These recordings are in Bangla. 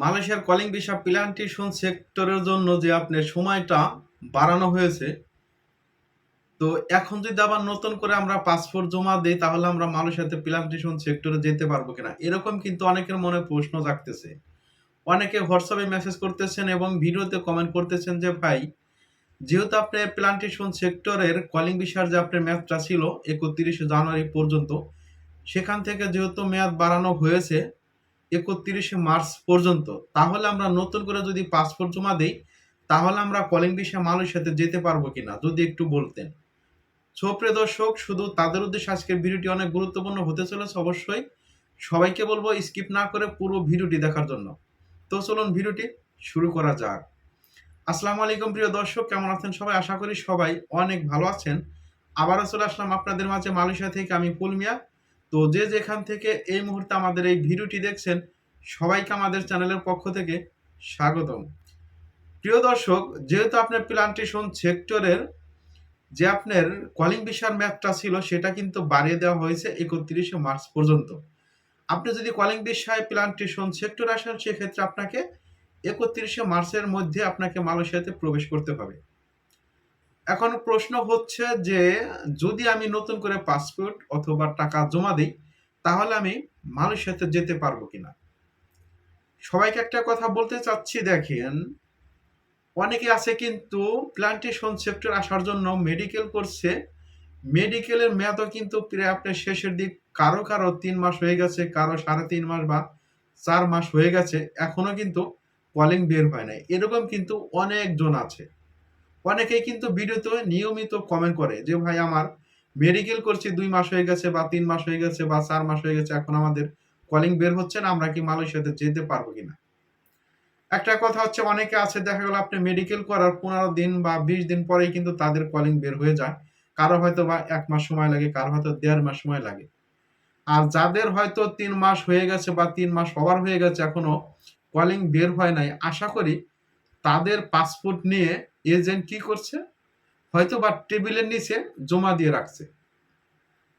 মালয়েশিয়ার কলিং ভিসা প্লান্টেশন সেক্টরের জন্য যে আপনার সময়টা বাড়ানো হয়েছে, তো এখন যদি আবার নতুন করে আমরা পাসপোর্ট জমা দিই, তাহলে আমরা মালয়েশিয়াতে প্লান্টেশন সেক্টরে যেতে পারব কিনা? এরকম কিন্তু অনেকের মনে প্রশ্ন জাগতেছে। অনেকে হোয়াটসঅ্যাপে মেসেজ করতেছেন এবং ভিডিওতে কমেন্ট করতেছেন যে, ভাই, যেহেতু আপনি প্লান্টেশন সেক্টরের কলিং ভিসার যে আপনার ম্যাচটা ছিল একত্রিশে জানুয়ারি পর্যন্ত, সেখান থেকে যেহেতু মেয়াদ বাড়ানো হয়েছে একত্রিশে মার্চ পর্যন্ত, তাহলে আমরা নতুন করে যদি পাসপোর্ট জমা দেই, তাহলে আমরা কলিং ভিসা মালয়েশিয়াতে যেতে পারব কিনা, যদি একটু বলতেন। সুপ্রিয় দর্শক, শুধু তাদের উদ্দেশ্যে আজকের ভিডিওটি অনেক গুরুত্বপূর্ণ হতে চলেছে অবশ্যই। সবাইকে বলব স্কিপ না করে পুরো ভিডিওটি দেখার জন্য। তো চলুন ভিডিওটি শুরু করা যাক। আসসালামু আলাইকুম প্রিয় দর্শক, কেমন আছেন সবাই? আশা করি সবাই অনেক ভালো আছেন। আবারও চলে আসলাম আপনাদের মাঝে মালয়েশিয়া থেকে আমি পুলমিয়া। তো যে যেখান থেকে এই মুহূর্তে আমাদের এই ভিডিওটি দেখছেন, সবাইকে আমাদের চ্যানেলের পক্ষ থেকে স্বাগতম। প্রিয় দর্শক, যেহেতু আপনার প্লান্টেশন সেক্টরের যে আপনার কলিং ভিসার ম্যাপটা ছিল, সেটা কিন্তু বাড়িয়ে দেওয়া হয়েছে একত্রিশে মার্চ পর্যন্ত। আপনি যদি কলিং ভিসায় প্লান্টেশন সেক্টর আসেন, সেক্ষেত্রে আপনাকে একত্রিশে মার্চের মধ্যে আপনাকে মালয়েশিয়াতে প্রবেশ করতে হবে। এখন প্রশ্ন হচ্ছে যে, যদি আমি নতুন করে পাসপোর্ট অথবা টাকা জমা দিই, তাহলে আমি মালয়েশিয়াতে যেতে পারব কিনা? সবাইকে একটা কথা বলতে চাচ্ছি, দেখেন, অনেকে আছে কিন্তু প্লান্টেশন সেক্টর আসার জন্য মেডিকেল করছে। মেডিকেলের মেয়াদও কিন্তু প্রায় আপনার শেষের দিক। কারও কারও তিন মাস হয়ে গেছে, কারও সাড়ে তিন মাস বা চার মাস হয়ে গেছে। এখনও কিন্তু কলিং বের হয় নাই। এরকম কিন্তু অনেকজন আছে। অনেকেই কিন্তু ভিডিওতে নিয়মিত কমেন্ট করে যে, ভাই, আমার মেডিকেল করছি দুই মাস হয়ে গেছে বা তিন মাস হয়ে গেছে বা চার মাস হয়ে গেছে, এখন আমাদের কলিং বের হচ্ছে না, আমরা কি মালয়েশিয়াতে যেতে পারব কিনা? একটা কথা হচ্ছে, অনেকে আছে, দেখা গেল আপনি মেডিকেল করার পনেরো দিন বা বিশ দিন পরেই কিন্তু তাদের কলিং বের হয়ে যায়। কারও হয়তো বা এক মাস সময় লাগে, কারও হয়তো দেড় মাস সময় লাগে। আর যাদের হয়তো তিন মাস হয়ে গেছে বা তিন মাস হওয়ার হয়ে গেছে, এখনও কলিং বের হয় নাই, আশা করি তাদের পাসপোর্ট নিয়ে এজেন্ট কি করছে? হয়তো বা টেবিলের নিচে জমা দিয়ে রাখছে।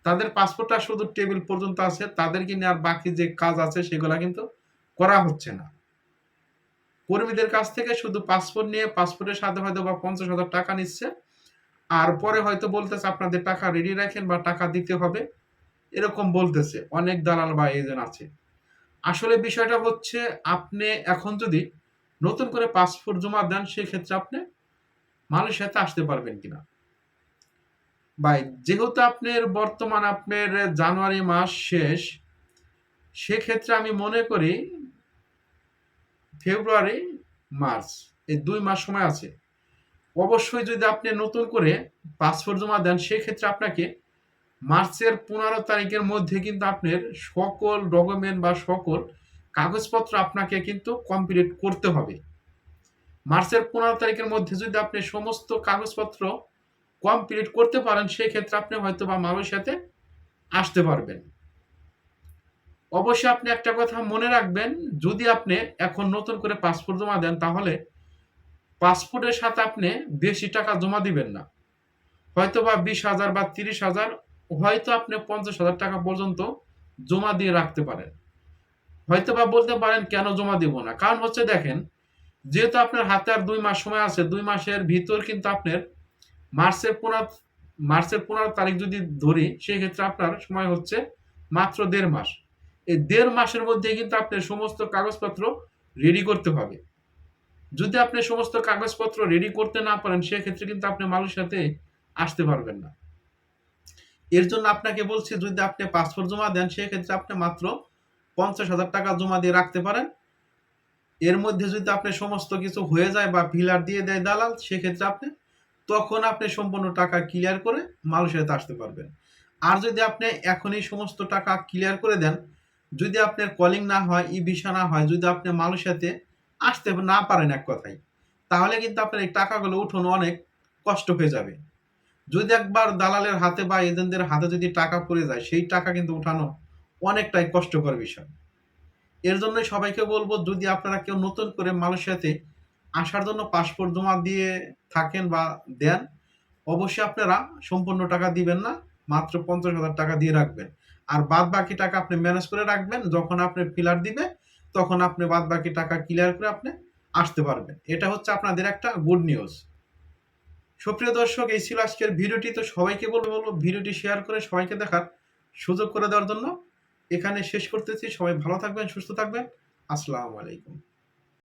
তাদের পাসপোর্টটা শুধু টেবিল পর্যন্ত আছে, তাদেরকে নিয়ে আর বাকি যে কাজ আছে সেগুলা কিন্তু করা হচ্ছে না। কর্মীদের কাছ থেকে শুধু পাসপোর্ট নিয়ে পাসপোর্টের সাথে হয়তো বা পঞ্চাশ হাজার টাকা নিচ্ছে। আর পরে হয়তো বলতেছে, আপনাদের টাকা রেডি রাখেন বা টাকা দিতে হবে। এরকম বলতেছে। অনেক দালাল বা এজেন্ট আছে। আসলে বিষয়টা হচ্ছে, আপনি এখন যদি নতুন করে পাসপোর্ট জমা দেন, সেক্ষেত্রে আপনি মালয়েশিয়াতে আসতে পারবেন কিনা? ভাই, যেহেতু আপনার বর্তমান আপনার জানুয়ারি মাস শেষ, সেক্ষেত্রে আমি মনে করি ফেব্রুয়ারি, মার্চ, এই দুই মাস সময় আছে। অবশ্যই যদি আপনি নতুন করে পাসপোর্ট জমা দেন, সেক্ষেত্রে আপনাকে মার্চের পনেরো তারিখের মধ্যে কিন্তু আপনার সকল ডকুমেন্ট বা সকল কাগজপত্র আপনাকে কিন্তু কমপ্লিট করতে হবে। মার্চের পনেরো তারিখের মধ্যে যদি আপনি সমস্ত কাগজপত্র কমপ্লিট করতে পারেন, সেক্ষেত্রে আপনি হয়তো বা মালয়েশিয়াতে আসতে পারবেন। অবশ্যই আপনি একটা কথা মনে রাখবেন, যদি আপনি এখন নতুন করে পাসপোর্ট জমা দেন, তাহলে পাসপোর্টের সাথে আপনি বেশি টাকা জমা দিবেন না। হয়তো বা বিশ হাজার বা তিরিশ হাজার, হয়তো আপনি পঞ্চাশ হাজার টাকা পর্যন্ত জমা দিয়ে রাখতে পারেন। হয়তো বা বলতে পারেন কেন জমা দিব না। কারণ হচ্ছে দেখেন, যেহেতু আপনার হাতে আর দুই মাস সময় আছে, দুই মাসের ভিতর কিন্তু আপনার মার্চের পনেরো মার্চের পনেরো তারিখ যদি ধরি সেই ক্ষেত্রে আপনার সময় হচ্ছে মাত্র দেড় মাস। এই দেড় মাসের মধ্যে কিন্তু আপনার সমস্ত কাগজপত্র রেডি করতে হবে। যদি আপনি সমস্ত কাগজপত্র রেডি করতে না পারেন, সেক্ষেত্রে কিন্তু আপনি মালয়েশিয়াতে আসতে পারবেন না। এর জন্য আপনাকে বলছি, যদি আপনি পাসপোর্ট জমা দেন, সেক্ষেত্রে আপনি মাত্র পঞ্চাশ হাজার টাকা জমা দিয়ে রাখতে পারেন। এর মধ্যে যদি আপনি সমস্ত কিছু হয়ে যায় বা ফিলার দিয়ে দেয় দালাল, সেক্ষেত্রে আপনি তখন আপনি সম্পূর্ণ টাকা ক্লিয়ার করে মালয়েশিয়াতে আসতে পারবেন। আর যদি আপনি এখনই সমস্ত টাকা ক্লিয়ার করে দেন, যদি আপনার কলিং না হয় ই ভিসা না হয়, যদি আপনি মালয়েশিয়াতে আসতে না পারেন এক কথায়, তাহলে কিন্তু আপনার এই টাকাগুলো উঠানো অনেক কষ্ট হয়ে যাবে। যদি একবার দালালের হাতে বা এজেন্টদের হাতে যদি টাকা পড়ে যায়, সেই টাকা কিন্তু উঠানো অনেকটাই কষ্টকর বিষয়। এর জন্যই সবাইকে বলব, যদি আপনারা কেউ নতুন করে মালয়েশিয়াতে আসার জন্য পাসপোর্ট জমা দিয়ে থাকেন বা দেন, অবশ্যই আপনারা সম্পূর্ণ টাকা দিবেন না, মাত্র পঞ্চাশ হাজার টাকা দিয়ে রাখবেন। আর বাদ বাকি টাকা আপনি ম্যানেজ করে রাখবেন, যখন আপনি ফিলার দিবে, তখন আপনি বাদ বাকি টাকা ক্লিয়ার করে আপনি আসতে পারবেন। এটা হচ্ছে আপনাদের একটা গুড নিউজ সুপ্রিয় দর্শক, এই ছিল আজকের ভিডিওটি। তো সবাইকে বলব বলব, ভিডিওটি শেয়ার করে সবাইকে দেখার সুযোগ করে দেওয়ার জন্য এখানে শেষ করতেছি। সবাই ভালো থাকবেন সুস্থ থাকবেন। আসসালামু আলাইকুম।